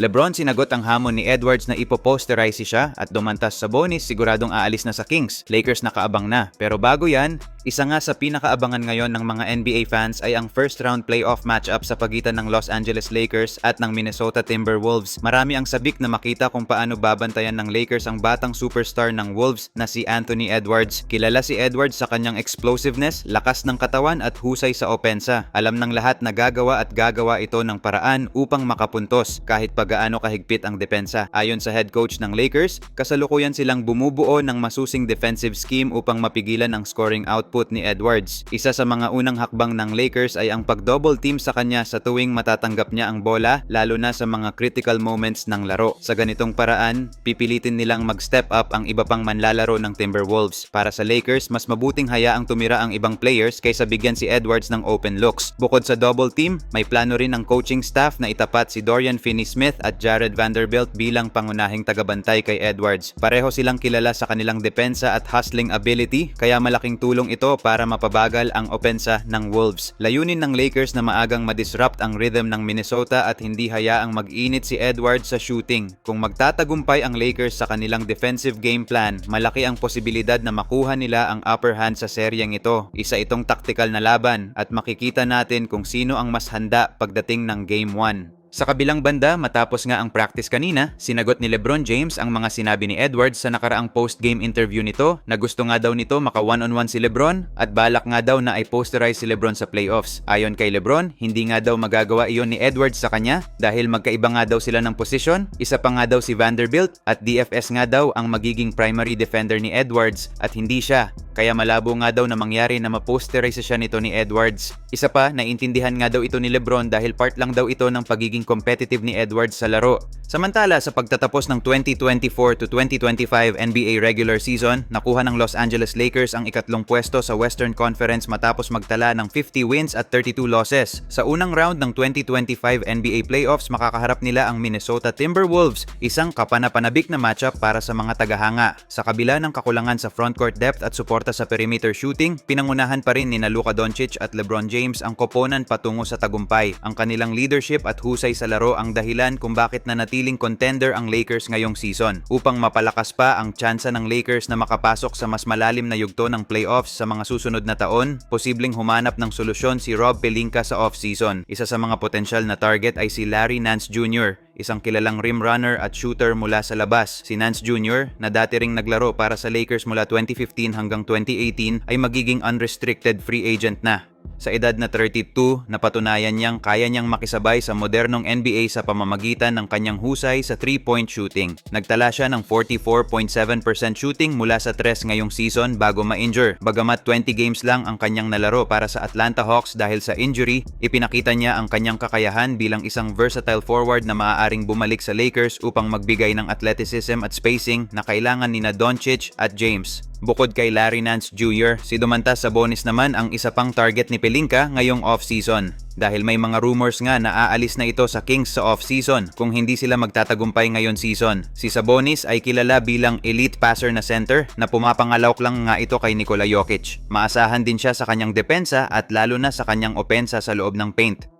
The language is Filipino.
Lebron sinagot ang hamon ni Edwards na ipoposterize siya at dumantas sa bonus siguradong aalis na sa Kings. Lakers nakaabang na. Pero bago yan, isa nga sa pinakaabangan ngayon ng mga NBA fans ay ang first round playoff matchup sa pagitan ng Los Angeles Lakers at ng Minnesota Timberwolves. Marami ang sabik na makita kung paano babantayan ng Lakers ang batang superstar ng Wolves na si Anthony Edwards. Kilala si Edwards sa kanyang explosiveness, lakas ng katawan at husay sa opensa. Alam ng lahat na gagawa at gagawa ito ng paraan upang makapuntos kahit pagaano kahigpit ang depensa. Ayon sa head coach ng Lakers, kasalukuyan silang bumubuo ng masusing defensive scheme upang mapigilan ang scoring output ni Edwards. Isa sa mga unang hakbang ng Lakers ay ang pag-double team sa kanya sa tuwing matatanggap niya ang bola lalo na sa mga critical moments ng laro. Sa ganitong paraan, pipilitin nilang mag-step up ang iba pang manlalaro ng Timberwolves. Para sa Lakers, mas mabuting hayaang tumira ang ibang players kaysa bigyan si Edwards ng open looks. Bukod sa double team, may plano rin ang coaching staff na itapat si Dorian Finney-Smith at Jared Vanderbilt bilang pangunahing tagabantay kay Edwards. Pareho silang kilala sa kanilang depensa at hustling ability, kaya malaking tulong ito para mapabagal ang opensa ng Wolves. Layunin ng Lakers na maagang madisrupt ang rhythm ng Minnesota at hindi hayaang mag-init si Edwards sa shooting. Kung magtatagumpay ang Lakers sa kanilang defensive game plan, malaki ang posibilidad na makuha nila ang upper hand sa seryeng ito. Isa itong taktikal na laban at makikita natin kung sino ang mas handa pagdating ng Game 1. Sa kabilang banda, matapos nga ang practice kanina, sinagot ni Lebron James ang mga sinabi ni Edwards sa nakaraang post-game interview nito na gusto nga daw nito maka one-on-one si Lebron at balak nga daw na i-posterize si Lebron sa playoffs. Ayon kay Lebron, hindi nga daw magagawa iyon ni Edwards sa kanya dahil magkaiba nga daw sila ng posisyon, isa pa nga daw si Vanderbilt at DFS nga daw ang magiging primary defender ni Edwards at hindi siya. Kaya malabo nga daw na mangyari na ma-posterize siya nito ni Edwards. Isa pa, naiintindihan nga daw ito ni Lebron dahil part lang daw ito ng pagiging competitive ni Edwards sa laro. Samantala, sa pagtatapos ng 2024 to 2025 NBA regular season, nakuha ng Los Angeles Lakers ang ikatlong pwesto sa Western Conference matapos magtala ng 50 wins at 32 losses. Sa unang round ng 2025 NBA playoffs, makakaharap nila ang Minnesota Timberwolves, isang kapanapanabik na matchup para sa mga tagahanga. Sa kabila ng kakulangan sa frontcourt depth at suporta sa perimeter shooting, pinangunahan pa rin ni Luka Doncic at LeBron James ang koponan patungo sa tagumpay. Ang kanilang leadership at husay sa laro ang dahilan kung bakit nanatiling contender ang Lakers ngayong season. Upang mapalakas pa ang tsansa ng Lakers na makapasok sa mas malalim na yugto ng playoffs sa mga susunod na taon, posibleng humanap ng solusyon si Rob Pelinka sa offseason. Isa sa mga potensyal na target ay si Larry Nance Jr., isang kilalang rim runner at shooter mula sa labas. Si Nance Jr., na dati ring naglaro para sa Lakers mula 2015 hanggang 2018, ay magiging unrestricted free agent na. Sa edad na 32, napatunayan niyang kaya niyang makisabay sa modernong NBA sa pamamagitan ng kanyang husay sa 3-point shooting. Nagtala siya ng 44.7% shooting mula sa 3 ngayong season bago ma-injure. Bagamat 20 games lang ang kanyang nalaro para sa Atlanta Hawks dahil sa injury, ipinakita niya ang kanyang kakayahan bilang isang versatile forward na maaaring bumalik sa Lakers upang magbigay ng athleticism at spacing na kailangan ni na Doncic at James. Bukod kay Larry Nance Jr., si Dumantas sa bonus naman ang isa pang target ni Pelinka ngayong off-season. Dahil may mga rumors nga na aalis na ito sa Kings sa off-season kung hindi sila magtatagumpay ngayon season. Si Sabonis ay kilala bilang elite passer na center na pumapangalawak lang nga ito kay Nikola Jokic. Maasahan din siya sa kanyang depensa at lalo na sa kanyang opensa sa loob ng paint.